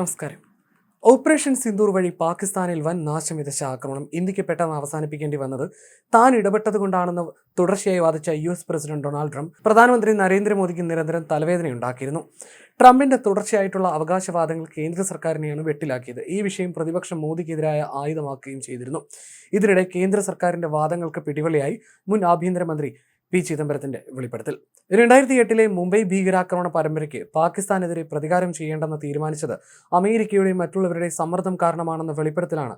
നമസ്കാരം. ഓപ്പറേഷൻ സിന്ദൂർ വഴി പാകിസ്ഥാനിൽ വൻ നാശം വിതച്ച ആക്രമണം ഇന്ത്യയ്ക്ക് പെട്ടെന്ന് അവസാനിപ്പിക്കേണ്ടി വന്നത് താൻ ഇടപെട്ടതുകൊണ്ടാണെന്ന് തുടർച്ചയായി വാദിച്ച U S president Donald Trump പ്രധാനമന്ത്രി നരേന്ദ്രമോദിക്ക് നിരന്തരം തലവേദനയുണ്ടാക്കിയിരുന്നു. ട്രംപിന്റെ തുടർച്ചയായിട്ടുള്ള അവകാശവാദങ്ങൾ കേന്ദ്ര സർക്കാരിനെയാണ് വെട്ടിലാക്കിയത്. ഈ വിഷയം പ്രതിപക്ഷം മോദിക്കെതിരായ ആയുധമാക്കുകയും ചെയ്തിരുന്നു. ഇതിനിടെ കേന്ദ്ര സർക്കാരിന്റെ വാദങ്ങൾക്ക് പിടിവളിയായി മുൻ ആഭ്യന്തരമന്ത്രി പി. ചിദംബരത്തിന്റെ വെളിപ്പെടുത്തൽ. രണ്ടായിരത്തി എട്ടിലെ മുംബൈ ഭീകരാക്രമണ പരമ്പരയ്ക്ക് പാകിസ്ഥാനെതിരെ പ്രതികാരം ചെയ്യേണ്ടെന്ന് തീരുമാനിച്ചത് അമേരിക്കയുടെയും മറ്റുള്ളവരുടെയും സമ്മർദ്ദം കാരണമാണെന്ന വെളിപ്പെടുത്തലാണ്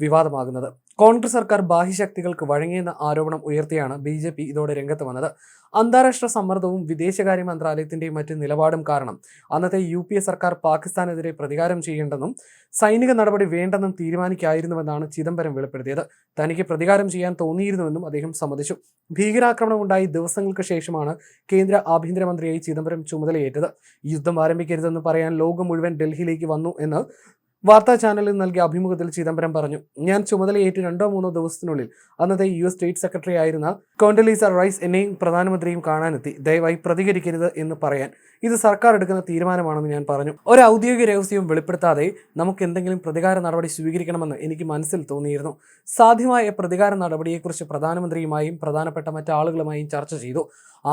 വിവാദമാകുന്നത്. കോൺഗ്രസ് സർക്കാർ ബാഹ്യശക്തികൾക്ക് വഴങ്ങിയെന്ന ആരോപണം ഉയർത്തിയാണ് ബി ജെ പി ഇതോടെ രംഗത്ത് വന്നത്. അന്താരാഷ്ട്ര സമ്മർദ്ദവും വിദേശകാര്യ മന്ത്രാലയത്തിന്റെയും മറ്റ് നിലപാടും കാരണം അന്നത്തെ യു പി എ സർക്കാർ പാകിസ്ഥാനെതിരെ പ്രതികാരം ചെയ്യേണ്ടെന്നും സൈനിക നടപടി വേണ്ടെന്നും തീരുമാനിക്കായിരുന്നുവെന്നാണ് ചിദംബരം വെളിപ്പെടുത്തിയത്. തനിക്ക് പ്രതികാരം ചെയ്യാൻ തോന്നിയിരുന്നുവെന്നും അദ്ദേഹം സമ്മതിച്ചു. ഭീകരാക്രമണം ഉണ്ടായി ദിവസങ്ങൾക്ക് ശേഷമാണ് കേന്ദ്ര ആഭ്യന്തരമന്ത്രിയായി ചിദംബരം ചുമതലയേറ്റത്. യുദ്ധം ആരംഭിക്കരുതെന്ന് പറയാൻ ലോകം മുഴുവൻ ഡൽഹിയിലേക്ക് വന്നു എന്ന് വാർത്താ ചാനലിൽ നൽകിയ അഭിമുഖത്തിൽ ചിദംബരം പറഞ്ഞു ഞാൻ ചുമതലയേറ്റ് രണ്ടോ മൂന്നോ ദിവസത്തിനുള്ളിൽ അന്നത്തെ യു എസ് സ്റ്റേറ്റ് സെക്രട്ടറി ആയിരുന്ന കോണ്ടലീസ റൈസ് എന്നെയും പ്രധാനമന്ത്രിയും കാണാനെത്തി. ദയവായി പ്രതികരിക്കരുത് എന്ന് പറയാൻ ഇത് സർക്കാർ എടുക്കുന്ന തീരുമാനമാണെന്ന് ഞാൻ പറഞ്ഞു. ഒരു ഔദ്യോഗിക രഹസ്യവും വെളിപ്പെടുത്താതെ നമുക്ക് എന്തെങ്കിലും പ്രതികാര നടപടി സ്വീകരിക്കണമെന്ന് എനിക്ക് മനസ്സിൽ തോന്നിയിരുന്നു. സാധ്യമായ പ്രതികാര നടപടിയെക്കുറിച്ച് പ്രധാനമന്ത്രിയുമായും പ്രധാനപ്പെട്ട മറ്റാളുകളുമായും ചർച്ച ചെയ്തു.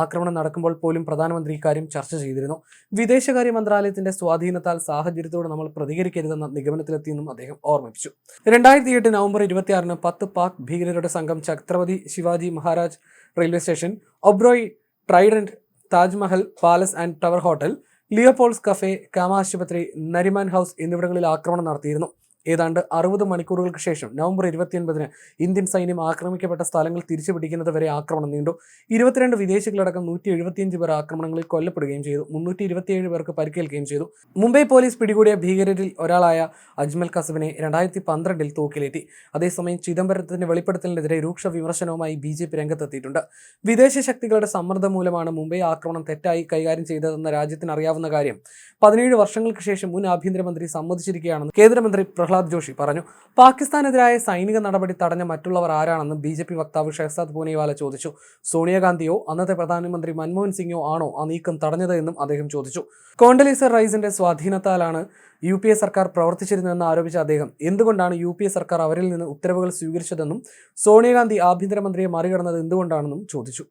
ആക്രമണം നടക്കുമ്പോൾ പോലും പ്രധാനമന്ത്രി ഇക്കാര്യം ചർച്ച ചെയ്തിരുന്നു. വിദേശകാര്യ മന്ത്രാലയത്തിന്റെ സ്വാധീനത്താൽ സാഹചര്യത്തോട് നമ്മൾ പ്രതികരിക്കരുതെന്ന നിഗമനത്തിലെത്തിയെന്നും അദ്ദേഹം ഓർമ്മിപ്പിച്ചു. രണ്ടായിരത്തി എട്ട് നവംബർ ഇരുപത്തിയാറിന് പത്ത് പാക് ഭീകരരുടെ സംഘം Chhatrapati Shivaji Maharaj railway station Oberoi Trident Taj Mahal palace and tower hotel Leopold's cafe കാമാശുപത്രി Nariman house എന്നിവിടങ്ങളിൽ ആക്രമണം നടത്തിയിരുന്നു. ഏതാണ്ട് അറുപത് മണിക്കൂറുകൾക്ക് ശേഷം നവംബർ ഇരുപത്തിയൊൻപതിന് ഇന്ത്യൻ സൈന്യം ആക്രമിക്കപ്പെട്ട സ്ഥലങ്ങൾ തിരിച്ചുപിടിക്കുന്നത് വരെ ആക്രമണം നീണ്ടു. ഇരുപത്തിരണ്ട് വിദേശികളടക്കം നൂറ്റി എഴുപത്തിയഞ്ച് പേർ ആക്രമണങ്ങളിൽ കൊല്ലപ്പെടുകയും ചെയ്തു. മുന്നൂറ്റി ഇരുപത്തിയേഴ് പേർക്ക് പരിക്കേൽക്കുകയും ചെയ്തു. മുംബൈ പോലീസ് പിടികൂടിയ ഭീകരരിൽ ഒരാളായ അജ്മൽ കസബിനെ രണ്ടായിരത്തി പന്ത്രണ്ടിൽ തൂക്കിലേറ്റി. അതേസമയം ചിദംബരത്തിന്റെ വെളിപ്പെടുത്തലിനെതിരെ രൂക്ഷ വിമർശനവുമായി ബി ജെ പി രംഗത്തെത്തിയിട്ടുണ്ട്. വിദേശ ശക്തികളുടെ സമ്മർദ്ദം മൂലമാണ് മുംബൈ ആക്രമണം തെറ്റായി കൈകാര്യം ചെയ്തതെന്ന രാജ്യത്തിന് അറിയാവുന്ന കാര്യം പതിനേഴ് വർഷങ്ങൾക്ക് ശേഷം മുൻ ആഭ്യന്തരമന്ത്രി സമ്മതിച്ചിരിക്കുകയാണെന്ന് കേന്ദ്രമന്ത്രി പ്രഹ്ലാദ് ജോഷി പറഞ്ഞു. പാകിസ്ഥാനെതിരായ സൈനിക നടപടി തടഞ്ഞ മറ്റുള്ളവർ ആരാണെന്ന് ബി ജെ പി വക്താവ് ഷെഹ്സാദ് പൂനെവാല ചോദിച്ചു. സോണിയാഗാന്ധിയോ അന്നത്തെ പ്രധാനമന്ത്രി മൻമോഹൻ സിംഗോ ആണോ ആ നീക്കം തടഞ്ഞത് എന്നും അദ്ദേഹം ചോദിച്ചു. കോണ്ടലീസർ റൈസിന്റെ സ്വാധീനത്താലാണ് യു പി എ സർക്കാർ പ്രവർത്തിച്ചിരുന്നതെന്ന് ആരോപിച്ച അദ്ദേഹം. എന്തുകൊണ്ടാണ് യു പി എ സർക്കാർ അവരിൽ നിന്ന് ഉത്തരവുകൾ സ്വീകരിച്ചതെന്നും സോണിയാഗാന്ധി ആഭ്യന്തരമന്ത്രിയെ മറികടന്നത് എന്തുകൊണ്ടാണെന്നും ചോദിച്ചു.